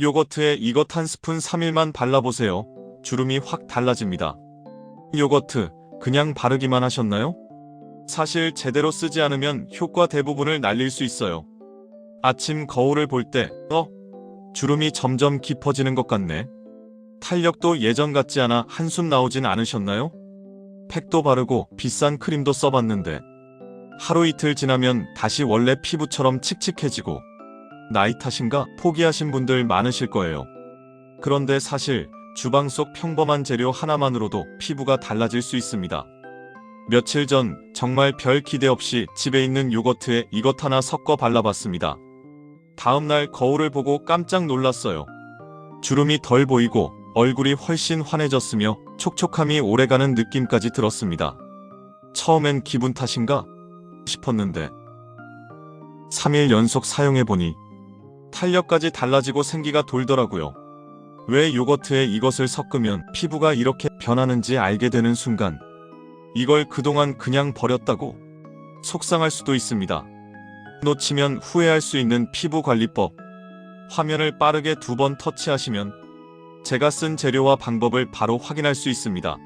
요거트에 이것 한 스푼 3일만 발라보세요. 주름이 확 달라집니다. 요거트 그냥 바르기만 하셨나요? 사실 제대로 쓰지 않으면 효과 대부분을 날릴 수 있어요. 아침 거울을 볼 때, 어? 주름이 점점 깊어지는 것 같네. 탄력도 예전 같지 않아 한숨 나오진 않으셨나요? 팩도 바르고 비싼 크림도 써봤는데 하루 이틀 지나면 다시 원래 피부처럼 칙칙해지고 나이 탓인가 포기하신 분들 많으실 거예요. 그런데 사실 주방 속 평범한 재료 하나만으로도 피부가 달라질 수 있습니다. 며칠 전 정말 별 기대 없이 집에 있는 요거트에 이것 하나 섞어 발라봤습니다. 다음날 거울을 보고 깜짝 놀랐어요. 주름이 덜 보이고 얼굴이 훨씬 환해졌으며 촉촉함이 오래가는 느낌까지 들었습니다. 처음엔 기분 탓인가 싶었는데 3일 연속 사용해보니 탄력까지 달라지고 생기가 돌더라고요. 왜 요거트에 이것을 섞으면 피부가 이렇게 변하는지 알게 되는 순간 이걸 그동안 그냥 버렸다고 속상할 수도 있습니다. 놓치면 후회할 수 있는 피부 관리법. 화면을 빠르게 두 번 터치하시면 제가 쓴 재료와 방법을 바로 확인할 수 있습니다.